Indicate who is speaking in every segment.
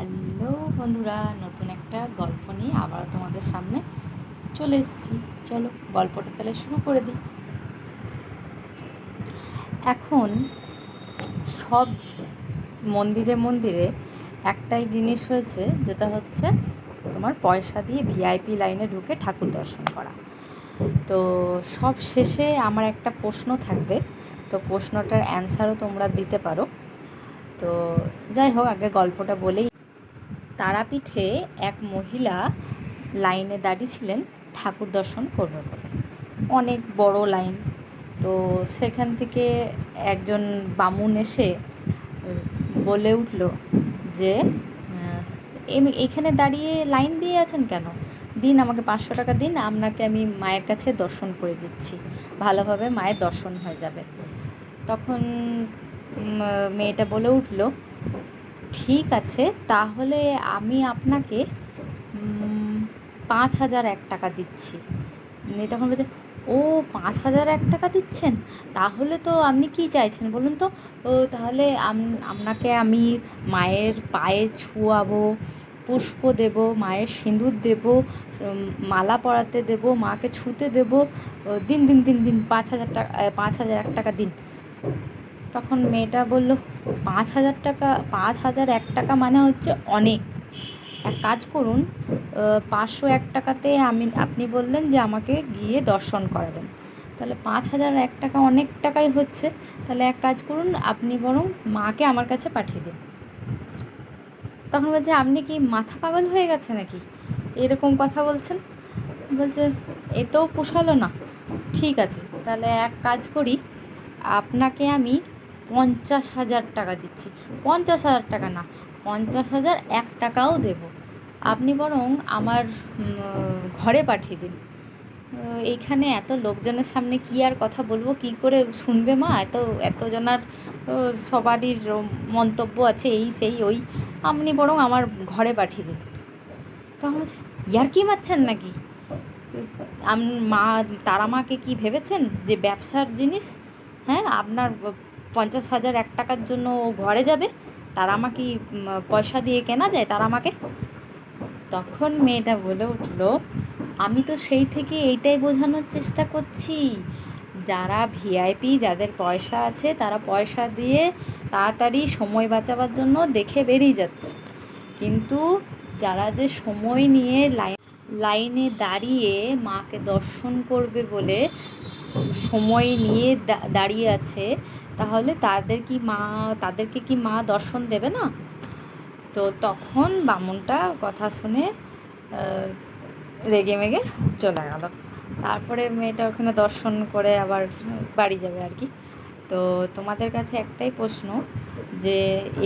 Speaker 1: Hello বন্ধুরা, নতুন একটা গল্প নিয়ে আবারও তোমাদের সামনে চলে এসেছি। চলো গল্পটা তাহলে শুরু করে দিই। এখন সব মন্দিরে মন্দিরে একটাই জিনিস হয়েছে, যেটা হচ্ছে তোমার পয়সা দিয়ে ভিআইপি লাইনে ঢুকে ঠাকুর দর্শন করা। তো সব শেষে আমার একটা প্রশ্ন থাকবে, তো প্রশ্নটার অ্যান্সারও তোমরা দিতে পারো। তো যাই হোক, আগে গল্পটা বলেই তারাপীঠে এক মহিলা লাইনে দাঁড়িয়েছিলেন ঠাকুর দর্শন করবে বলে অনেক বড় লাইন। তো সেখান থেকে একজন বামুন এসে বলে উঠল যে এইখানে দাঁড়িয়ে লাইন দিয়ে আছেন কেন? দিন আমাকে পাঁচশো টাকা দিন, আপনাকে আমি মায়ের কাছে দর্শন করে দিচ্ছি। ভালোভাবে মায়ের দর্শন হয়ে যাবে। তখন মেয়েটা বলে উঠল ঠিক আছে, তাহলে আমি আপনাকে পাঁচ হাজার এক টাকা দিচ্ছি। উনি তখন বলছে, ও, পাঁচ হাজার এক টাকা দিচ্ছেন? তাহলে তো আপনি কি চাইছেন বলুন তো? ও, তাহলে আপনাকে আমি মায়ের পায়ে ছুয়াবো, পুষ্প দেব, মায়ের সিঁদুর দেব মালা পরাতে দেব, মাকে ছুতে দেব দিন দিন দিন দিন, পাঁচ হাজার টাকা পাঁচ হাজার এক টাকা দিন। তখন মেয়েটা বলল, পাঁচ হাজার টাকা, পাঁচ হাজার এক টাকা মানে হচ্ছে অনেক। এক কাজ করুন পাঁচশো এক টাকাতে আমি, আপনি বললেন যে আমাকে গিয়ে দর্শন করাবেন। তাহলে পাঁচ হাজার এক টাকা অনেক টাকাই হচ্ছে। তাহলে এক কাজ করুন, আপনি বরং মাকে আমার কাছে পাঠিয়ে দিন। তখন বলছে, আপনি কি মাথা পাগল হয়ে গেছে নাকি? এরকম কথা বলছেন। বলছে এতেও পোষালো না। ঠিক আছে, তাহলে এক কাজ করি। আপনাকে আমি পঞ্চাশ হাজার টাকা দিচ্ছি। পঞ্চাশ হাজার টাকা না, পঞ্চাশ হাজার এক টাকাও দেব। আপনি বরং আমার ঘরে পাঠিয়ে দিন। এইখানে এত লোকজনের সামনে কি আর কথা বলব? কি করে শুনবে মা? এত এতজনার সবারই মন্তব্য আছে এই সেই ওই। আপনি বরং আমার ঘরে পাঠিয়ে দিন। তখন বলছে ইয়ার কি মারছেন নাকি? মা, তারা মাকে কি ভেবেছেন যে ব্যবসার জিনিস? হ্যাঁ আপনার পঞ্চাশ হাজার এক টাকার জন্য ঘরে যাবে, তারা আমাকে পয়সা দিয়ে কেনা যায় তারা আমাকে। তখন মেয়েটা বলে উঠল, আমি তো সেই থেকে এইটাই বোঝানোর চেষ্টা করছি। যারা ভিআইপি যাদের পয়সা আছে, তারা পয়সা দিয়ে তাড়াতাড়ি সময় বাঁচাবার জন্য দেখে বেরিয়ে যাচ্ছে। কিন্তু যারা যে সময় নিয়ে লাইন লাইনে দাঁড়িয়ে মাকে দর্শন করবে বলে সময় নিয়ে দাঁড়িয়ে আছে তাহলে তাদের কি মা, তাদেরকে কি মা দর্শন দেবে না? তো তখন বামুনটা কথা শুনে রেগে মেগে চলে গেল। তারপরে মেয়েটা ওখানে দর্শন করে আবার বাড়ি যাবে আর কি। তো তোমাদের কাছে একটাই প্রশ্ন যে,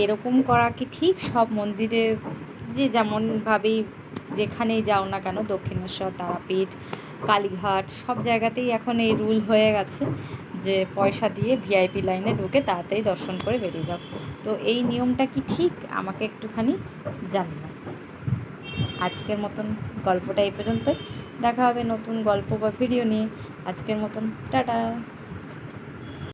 Speaker 1: এরকম করা কি ঠিক? সব মন্দিরে যে যেমনভাবেই যেখানেই যাও না কেন, দক্ষিণেশ্বর, তারাপীঠ, কালীঘাট, সব জায়গাতেই এখন এই রুল হয়ে গেছে। যে পয়সা দিয়ে ভিআইপি লাইনে ঢুকে তাড়াতাড়ি দর্শন করে বেরিয়ে যাও। তো এই নিয়মটা কি ঠিক? আমাকে একটুখানি জানাও। আজকের মতন গল্পটা এই পর্যন্তই। দেখা হবে নতুন গল্প বা ভিডিও নিয়ে। আজকের মতন, টাটা।